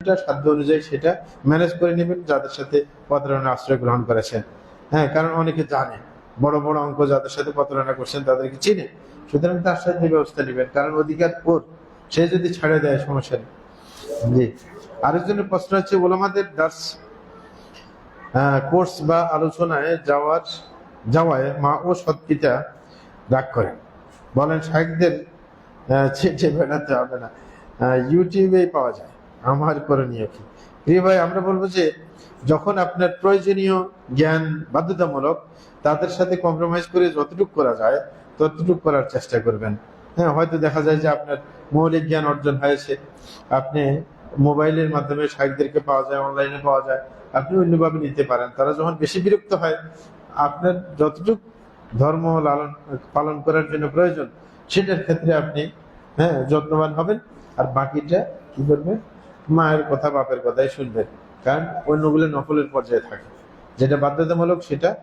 যেটা সাধ্য অনুযায়ী সেটা ম্যানেজ করে নেবেন, যাদের সাথে প্রতারণা আশ্রয় গ্রহণ করেছেন। হ্যাঁ কারণ অনেকে জানে, বড় বড় অঙ্ক যাদের সাথে প্রতারণা করছেন তাদেরকে চিনে। সুতরাং তার সাথে ব্যবস্থা নেবেন, কারণ অধিকার ওর। সে যদি ছাড়ে দেয়, সমস্যা নেই। জি। আরেকজনের প্রশ্ন হচ্ছে, ওলামাদের দার্স কোর্স বা আলোচনায় যাওয়ার, যাওয়ায় মা ও সৎ পিতা রাগ করেন। বলেন শাহেকদের ছেটে বেড়াতে হবে না। ইউটিউবেই পাওয়া যায়। আমার করণীয় কি প্রিয় ভাই, আমরা বলব যে, যখন আপনার প্রয়োজনীয় জ্ঞান বাধ্যতামূলক তাদের সাথে কম্প্রোমাইজ করে যতটুকু করা যায়, ততটুকু করার চেষ্টা করবেন। হ্যাঁ হয়তো দেখা যায় যে আপনার মৌলিক জ্ঞান অর্জন হয়েছে। আপনি মোবাইলের মাধ্যমে শাহেকদেরকে পাওয়া যায়, অনলাইনে পাওয়া যায়, আপনি অন্যভাবে নিতে পারেন। তারা যখন বেশি বিরক্ত হয়, আপনার যতটুকু ধর্ম লালন, পালন করার জন্য প্রয়োজন, সেটার ক্ষেত্রে আপনি হ্যাঁ যত্নবান হবেন। আর বাকিটা কি করবেন? মায়ের কথা, বাপের কথাই শুনবেন। কারণ অন্যগুলো নকলের পর্যায়ে থাকে। যেটা বাধ্যতামূলক, সেটা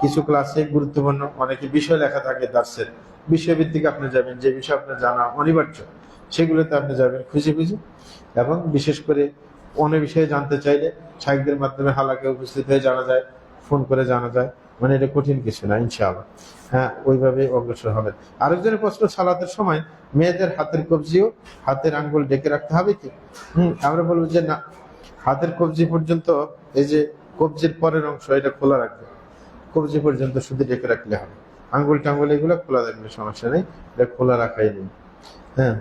কিছু ক্লাসে গুরুত্বপূর্ণ, অনেকে বিষয় লেখা থাকে দার্সের। বিষয়ভিত্তিক আপনি যাবেন, যে বিষয় আপনার জানা অনিবার্য, সেগুলোতে আপনি যাবেন খুঁজে খুঁজে। এবং বিশেষ করে অনেক বিষয়ে জানতে চাইলে সাহিত্যের মাধ্যমে হালাকে উপস্থিত হয়ে জানা যায়। ফোন করে জানা যায়। মানে এটা কঠিন কিছু না, ইনশাআল্লাহ। হ্যাঁ ওইভাবে অগ্রসর হবেন আরেকজনের প্রশ্ন, সালাতের সময় মেয়েদের হাতের কবজিও হাতের আঙ্গুল ডেকে রাখতে হবে কি? হম, আমরা বলব যে না, হাতের কবজি পর্যন্ত এই যে কবজির পরের অংশ, এটা খোলা রাখবে। কবজি পর্যন্ত শুধু ডেকে রাখলে হবে। আঙ্গুল টাঙ্গুল এগুলো খোলা রাখলে সমস্যা নেই। এটা খোলা রাখাই নেই। হ্যাঁ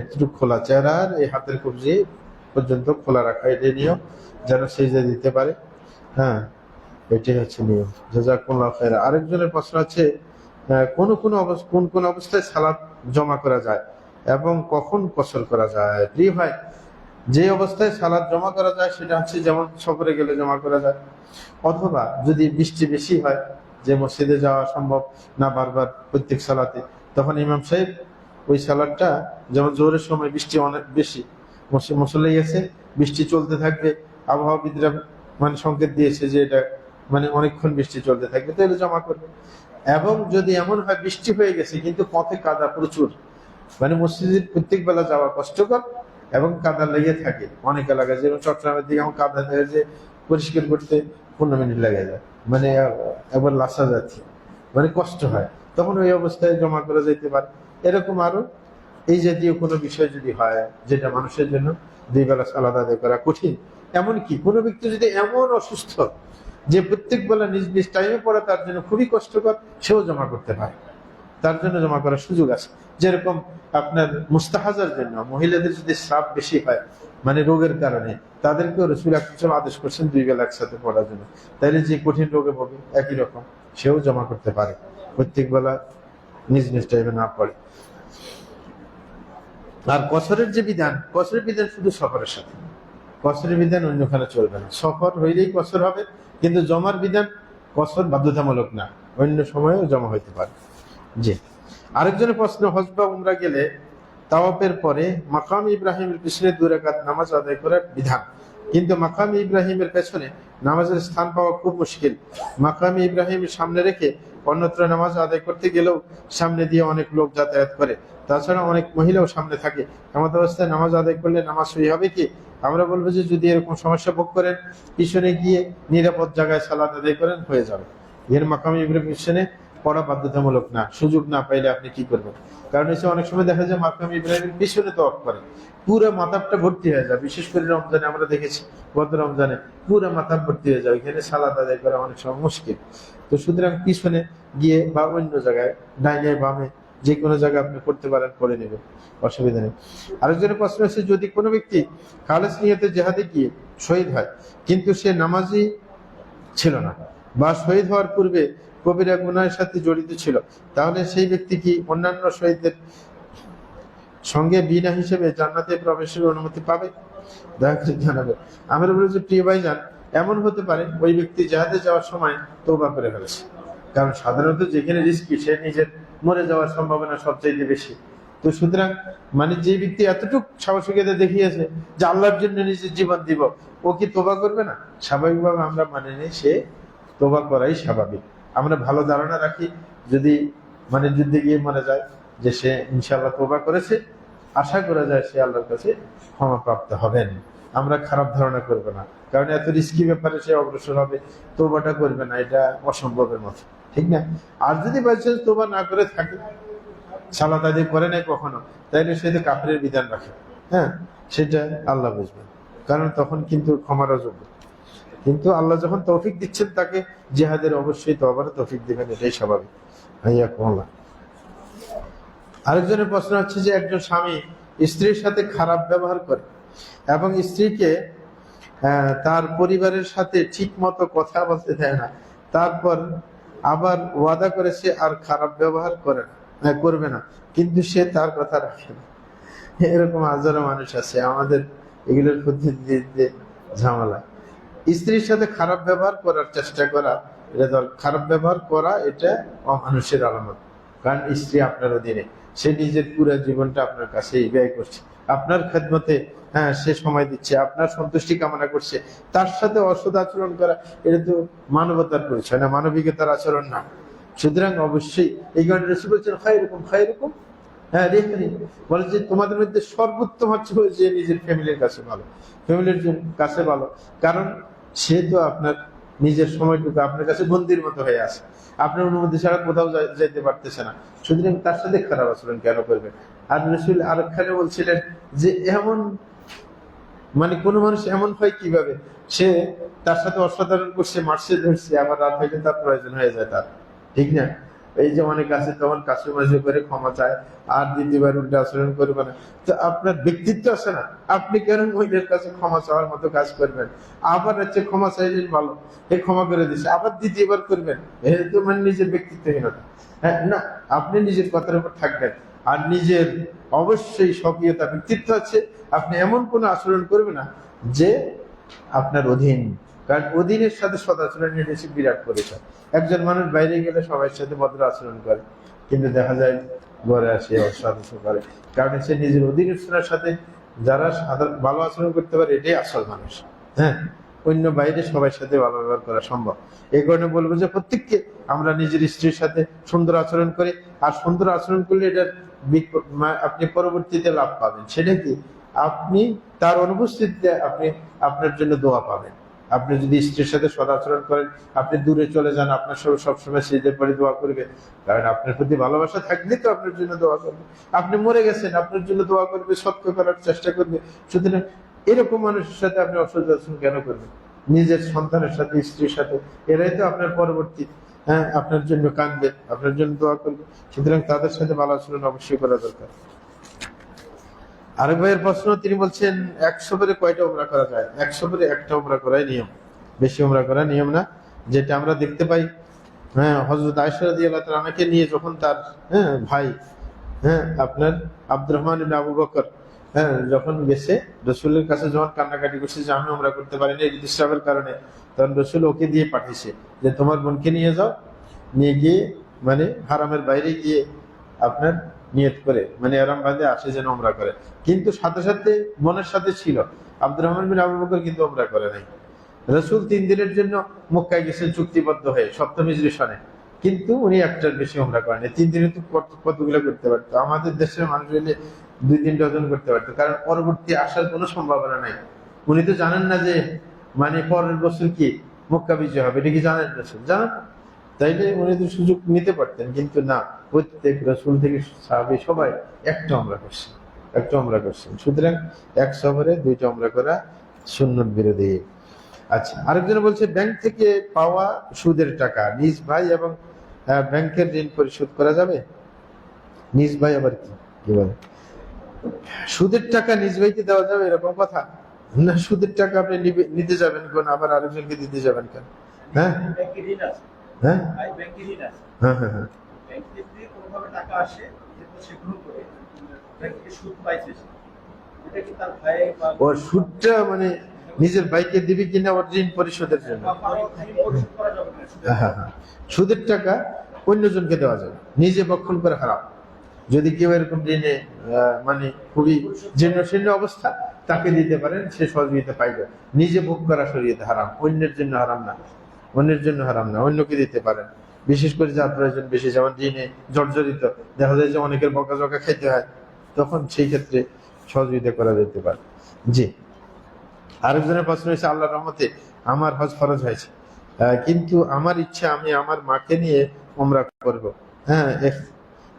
একটু খোলা চেহারা আর এই হাতের কবজি পর্যন্ত খোলা রাখা এটাই নিয়ম, যেন যে দিতে পারে। হ্যাঁ এটাই হচ্ছে নিয়ম। জাজাকুল্লাহ খায়রা আরেকজনের প্রশ্ন আছে কোন কোন কোন কোন অবস্থায় সালাদ জমা করা যায় এবং কখন কসর করা যায়? প্রিয় ভাই, যে অবস্থায় সালাদ জমা করা যায় সেটা হচ্ছে যেমন সফরে গেলে জমা করা যায়। অথবা যদি বৃষ্টি বেশি হয়, যে মসজিদে যাওয়া সম্ভব না বারবার প্রত্যেক সালাতে, তখন ইমাম সাহেব ওই সালাদটা যেমন জোরের সময় বৃষ্টি অনেক বেশি মসল্লাই গেছে, বৃষ্টি চলতে থাকবে, আবহাওয়াবিদরা মানে সংকেত দিয়েছে যে এটা মানে অনেকক্ষণ বৃষ্টি চলতে থাকবে, তাহলে জমা করবে। এবং যদি এমন হয়, বৃষ্টি হয়ে গেছে, কিন্তু পথে কাদা প্রচুর। মানে মসজিদের প্রত্যেক বেলা যাওয়া কষ্টকর এবং কাদা লেগে থাকে। অনেক এলাকায় যেমন চট্টগ্রামের দিকে আমার কাদা থাকে যে পরিষ্কার করতে পনেরো মিনিট লেগে যায়। মানে একবার লাসা যাচ্ছে। মানে কষ্ট হয়। তখন ওই অবস্থায় জমা করা যেতে পারে। এরকম আরও এই জাতীয় কোনো বিষয় যদি হয়, যেটা মানুষের জন্য দুই বেলা আদায় করা কঠিন, এমনকি কোনো ব্যক্তি যদি এমন অসুস্থ যে প্রত্যেক বেলা নিজ নিজ টাইমে পড়ে, তার জন্য খুবই কষ্টকর, সেও জমা করতে পারে। তার জন্য জমা করার সুযোগ আছে। যেরকম আপনার মুস্তাহাজার জন্য, মহিলাদের যদি স্রাব বেশি হয় মানে রোগের কারণে, তাদেরকেও রসুল আকরম আদেশ করছেন দুই বেলা একসাথে পড়ার জন্য। তাইলে যে কঠিন রোগে ভোগে, একই রকম, সেও জমা করতে পারে। প্রত্যেক বেলা নিজ নিজ টাইমে না পড়ে। আর কসরের যে বিধান, কসরের বিধান শুধু সফরের সাথে। কসরের বিধান অন্যখানে চলবে না। সফর হইলেই কসর হবে, কিন্তু জমার বিধান কসর বাধ্যতামূলক না, অন্য সময়েও জমা হইতে পারে। জি। আরেকজনের প্রশ্ন হজ বা উমরা গেলে তাওয়াপের পরে মাকাম ইব্রাহিমের পিছনে দু রাকাত নামাজ আদায় করার বিধান। কিন্তু মাকাম ইব্রাহিমের পেছনে নামাজের স্থান পাওয়া খুব মুশকিল। মাকামি ইব্রাহিম সামনে রেখে অন্যত্র নামাজ আদায় করতে গেলেও সামনে দিয়ে অনেক লোক যাতায়াত করে। তাছাড়া অনেক মহিলাও সামনে থাকে। এমন অবস্থায় নামাজ আদায় করলে নামাজ সই হবে কি? আমরা বলব যে যদি এরকম সমস্যা ভোগ করেন, পিছনে গিয়ে নিরাপদ জায়গায় সালাদ আদায় করেন, হয়ে যাবে। এর মাকামি ইব্রাহিম পিছনে পড়া বাধ্যতামূলক না, সুযোগ না পাইলে আপনি কি করবেন? কারণ এসে অনেক সময় দেখা যায় মাকাম ইব্রাহিমের পিছনে তো অফ করে। পুরো মাথাবটা ভর্তি হয়ে যায়। বিশেষ করে রমজানে আমরা দেখেছি, গত রমজানে পুরো মাথা ভর্তি হয়ে যায়। এখানে সালাদ আদায় করা অনেক সময় মুশকিল। তো সুতরাং পিছনে গিয়ে বা অন্য জায়গায়, ডাইনে বামে যে কোনো জায়গায় আপনি করতে পারেন, করে নেবেন। অসুবিধা নেই। আরেকজনের প্রশ্ন হচ্ছে যদি কোনো ব্যক্তি খালেস নিয়তে জেহাদে গিয়ে শহীদ হয়, কিন্তু সে নামাজি ছিল না বা শহীদ হওয়ার পূর্বে কবিরা গুনার সাথে জড়িত ছিল। তাহলে সেই ব্যক্তি কি অন্যান্য শহীদদের সঙ্গে বিনা হিসেবে জান্নাতে প্রবেশের অনুমতি পাবে? দয়া করে জানাবে আমরা বলি যে, প্রিয় ভাইজান, এমন হতে পারে ওই ব্যক্তি জাহাজে যাওয়ার সময় তৌবা করে ফেলেছে। কারণ সাধারণত যেখানে রিস্কি সে নিজের মরে যাওয়ার সম্ভাবনা সবচাইতে বেশি। তো সুতরাং মানে যে ব্যক্তি এতটুক সাহসিকতা দেখিয়েছে যে আল্লাহর জন্য নিজের জীবন দিব, ও কি তোবা করবে না? স্বাভাবিকভাবে আমরা মানে নিই, সে তোবা করাই স্বাভাবিক। আমরা ভালো ধারণা রাখি, যদি মানে যুদ্ধে গিয়ে মারা যায় যে সে ইনশাআল্লাহ তোবা করেছে, আশা করা যায় সে আল্লাহর কাছে ক্ষমা প্রাপ্ত হবেন। আমরা খারাপ ধারণা করব না, কারণ এত রিস্কি ব্যাপারে সে অগ্রসর হবে তোবাটা করবে না, এটা অসম্ভবের মতো, ঠিক না? আর যদি বলছে তোবা না করে থাকে, সালাত আদি করে নাই কখনো, তাইলে সে তো কাপড়ের বিধান রাখে হ্যাঁ? সেটা আল্লাহ বুঝবেন, কারণ তখন কিন্তু ক্ষমার অযোগ্য। কিন্তু আল্লাহ যখন তৌফিক দিচ্ছেন তাকে জেহাদের অবশ্যই তো আবার তৌফিক দিবেন এটাই স্বাভাবিক। ভাইয়া কমলা আরেকজনের প্রশ্ন হচ্ছে যে একজন স্বামী স্ত্রীর সাথে খারাপ ব্যবহার করে এবং স্ত্রীকে তার পরিবারের সাথে ঠিক মতো কথা বলতে দেয় না তারপর আবার ওয়াদা করে সে আর খারাপ ব্যবহার করে না আহ, করবে না কিন্তু সে তার কথা রাখে না। এরকম হাজারো মানুষ আছে আমাদের এগুলোর পদ্ধতিতে ঝামেলা। স্ত্রীর সাথে খারাপ ব্যবহার করার চেষ্টা করা, এটা ধর- খারাপ ব্যবহার করা, এটা অমানুষের আলামত। কারণ স্ত্রী আপনার অধীনে। সে নিজের পুরো জীবনটা আপনার কাছে ব্যয় করছে। আপনার খেদমতে হ্যাঁ সে সময় দিচ্ছে, আপনার সন্তুষ্টি কামনা করছে, তার সাথে অসৎ আচরণ করা, এটা তো মানবতার পরিচয় না, মানবিকতার আচরণ না। সুতরাং অবশ্যই এই কারণে রসি বলছেন খাই এরকম খাই এরকম হ্যাঁ বলে যে তোমাদের মধ্যে সর্বোত্তম হচ্ছে যে নিজের ফ্যামিলির কাছে ভালো। ফ্যামিলির কাছে ভালো। কারণ সে তো আপনার নিজের সময়টুকু আপনার কাছে বন্দির মতো হয়ে আছে। আপনার অনুমতি ছাড়া কোথাও যেতে পারতেছে না। সুতরাং তার সাথে খারাপ আচরণ কেন করবেন আর রসুল আরেকখানে বলছিলেন যে, এমন মানে কোন মানুষ এমন হয় কীভাবে? সে তার সাথে অসাধারণ করছে, মারছে, ধরছে, আবার রাত হইলে তার প্রয়োজন হয়ে যায় তার। ঠিক না? এই যে অনেক আছে তখন কাছে মাঝে করে ক্ষমা চায়, আর দ্বিতীয়বার উল্টে আচরণ করবে না তো আপনার ব্যক্তিত্ব আছে না? আপনি কেন মহিলার কাছে ক্ষমা চাওয়ার মতো কাজ করবেন? আবার হচ্ছে ক্ষমা চাইলেন ভালো। এ ক্ষমা করে দিচ্ছে আবার দ্বিতীয়বার করবেন। এ তো মানে নিজের ব্যক্তিত্বহীনতা। হ্যাঁ না, আপনি নিজের কথার উপর থাকবেন। আর নিজের অবশ্যই স্বকীয়তা, ব্যক্তিত্ব আছে। আপনি এমন কোনো আচরণ করবেন না যে আপনার অধীন কারণ অধীনের সাথে সদাচরণ এটা হচ্ছে বিরাট পরিচয় একজন মানুষ বাইরে গেলে সবার সাথে ভদ্র আচরণ করে, কিন্তু দেখা যায় ঘরে আসে অসাদস্য করে। কারণ সে নিজের অধীনের সাথে যারা ভালো আচরণ করতে পারে, এটাই আসল মানুষ। হ্যাঁ? অন্য বাইরে সবার সাথে ভালো ব্যবহার করা সম্ভব। এই কারণে বলব যে প্রত্যেককে আমরা নিজের স্ত্রীর সাথে সুন্দর আচরণ করি, আর সুন্দর আচরণ করলে মা- আপনি পরবর্তীতে লাভ পাবেন। সেটা কি? আপনি তার অনুপস্থিতিতে আপনি আপনার জন্য দোয়া পাবেন। আপনি যদি স্ত্রীর সাথে সদাচরণ করেন, আপনি দূরে চলে যান, আপনার সব সবসময় সিজের পরে দোয়া করবে। কারণ আপনার প্রতি ভালোবাসা থাকলে তো আপনার জন্য দোয়া করবে। আপনি মরে গেছেন, আপনার জন্য দোয়া করবে সত্য করার চেষ্টা করবে। সুতরাং এরকম মানুষের সাথে আপনি অসৎ আচরণ কেন করবেন? নিজের সন্তানের সাথে, স্ত্রীর সাথে, এরাই তো আপনার পরবর্তী হ্যাঁ আপনার জন্য কাঁদবে, আপনার জন্য দোয়া করবে। সুতরাং তাদের সাথে ভালো আচরণ অবশ্যই করা দরকার। আরেক ভাইয়ের প্রশ্ন, তিনি বলছেন, একশো করে কয়টা উমরা করা যায়? একশো করে একটা উমরা করাই নিয়ম। বেশি উমরা করা নিয়ম না, যেটা আমরা দেখতে পাই। হ্যাঁ হজরত আয়সা দিয়ে আমাকে নিয়ে যখন তার হ্যাঁ ভাই হ্যাঁ আপনার আব্দুর রহমান আবু বকর হ্যাঁ যখন গেছে, রসুলের কাছে যখন কান্নাকাটি করছে যে, আমি উমরা করতে পারিনি এই ডিস্টার্বের কারণে, তখন রসুল ওকে দিয়ে পাঠিয়েছে যে, তোমার বোনকে নিয়ে যাও। নিয়ে গিয়ে মানে হারামের বাইরে গিয়ে আপনার নিয়ত করে মানে আরাম বাঁধে আসে যেন ওমরা করে। কিন্তু সাথে সাথে মনের সাথে ছিল। আব্দুর রহমান বিন আবু বকর কিন্তু ওমরা করে নাই। রসুল তিন দিনের জন্য মক্কায় গেছেন চুক্তিবদ্ধ হয়ে, সপ্তম হিজরি কিন্তু উনি একটার বেশি ওমরা করেন তিন দিনে তো কত- কতগুলো করতে পারতো। আমাদের দেশের মানুষ হলে দুই তিন ডজন করতে পারতো। কারণ পরবর্তী আসার কোনো সম্ভাবনা নাই। উনি তো জানেন না যে মানে পরের বছর কি মক্কা বিজয় হবে। এটা কি জানেন রসুল? জানেন না? তাইলে উনি তো সুযোগ নিতে পারতেন কিন্তু না প্রত্যেক রসুল থেকে সাহাবি সবাই একটা আমরা করছেন একটা আমরা করছেন। সুতরাং এক সফরে দুইটা আমরা করা সুন্নত বিরোধী। আচ্ছা আরেকজন বলছে ব্যাংক থেকে পাওয়া সুদের টাকা নিজ ভাই এবং আহ, ব্যাংকের ঋণ পরিশোধ করা যাবে? নিজ ভাই আবার কি? কি বলে? সুদের টাকা নিজ ভাইকে দেওয়া যাবে এরকম কথা? না সুদের টাকা আপনি নিতে যাবেন কোন? আবার আরেকজনকে দিতে যাবেন কেন? হ্যাঁ? হ্যাঁ? হ্যাঁ হ্যাঁ হ্যাঁ। ব্যাংক টাকা আসে যেটা সে গ্রহণ করে ব্যাংক থেকে সুদ পাইছে সে। এটা কি তার ভাই বা ও সুদটা মানে নিজের বাইকে দিবি কিনা ওর ঋণ পরিশোধের জন্য? সুদের হ্যাঁ হ্যাঁ সুদের টাকা অন্যজনকে দেওয়া যাবে। নিজে বক্ষণ করে হারাম যদি কেউ এরকম ঋণে মানে খুবই জীর্ণ শীর্ণ অবস্থা তাকে দিতে পারেন সে সহযোগিতা পাইবে। নিজে ভোগ করা শরীয়তে হারাম অন্যের জন্য হারাম না। অন্যের জন্য হারাম না, অন্যকে দিতে পারেন। বিশেষ করে যার প্রয়োজন বেশি, যেমন ঋণে জর্জরিত। দেখা যায় যে অনেকের বকা জকা খাইতে হয়, তখন সেই ক্ষেত্রে সহযোগিতা করা যেতে পারে। জি। আরেকজনের প্রশ্ন হয়েছে, আল্লাহর রহমতে আমার হজ ফরজ হয়েছে। কিন্তু আমার ইচ্ছা আমি আমার মাকে নিয়ে ওমরা করব। হ্যাঁ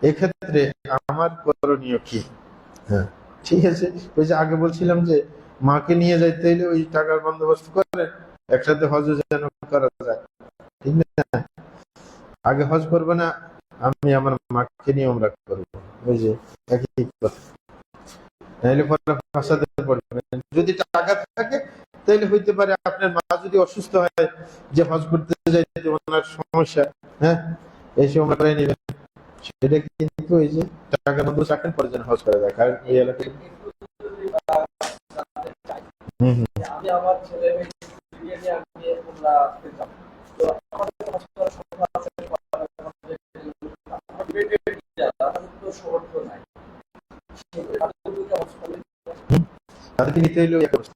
এক্ষেত্রে আমার করণীয় কি? হ্যাঁ ঠিক আছে। ওই যে আগে বলছিলাম যে, মাকে নিয়ে যাইতে হলে ওই টাকার বন্দোবস্ত করে একসাথে হজ যেন ঠিক না আগে হজ করব না, আমি আমার মাকে নিয়ে ওমরা করব। ওই যে একই নাহলে পরে ফাঁসাতে পড়বে যদি টাকা থাকে তাহলে হইতে পারে আপনার মা যদি অসুস্থ হয়, যে হজ করতে যাইতে ওনার সমস্যা হ্যাঁ এই সময় করে নেবেন। সেটা কিন্তু ওই যে টাকা বন্ধু রাখেন পরে যেন হজ করা যায়, কারণ এই এলাকায় হুম হুম আমি আমার ছেলে মেয়ে নিয়ে আমি ওমরা পেতাম তো আমাদের কাজ করার সময় আছে আমার পেটের যারা তাদের তো সমর্থ নাই তাদেরকে হজ করলে তাদেরকে নিতে হইলে ওই এক অবস্থা।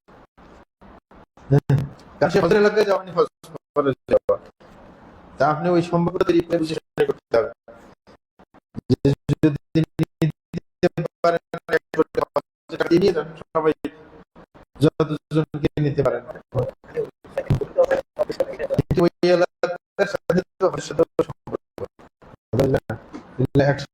কারণ সে হজের এলাকায় যাওয়া হজ করে যাওয়া তা আপনি ওই সম্পর্কটা রিপ্লাই বুঝে শুনে করতে হবে যদি নিতে পারেন যান, সবাই যতজনকে নিতে পারেন ওই এলাকার সাথে সম্পর্ক? একসাথে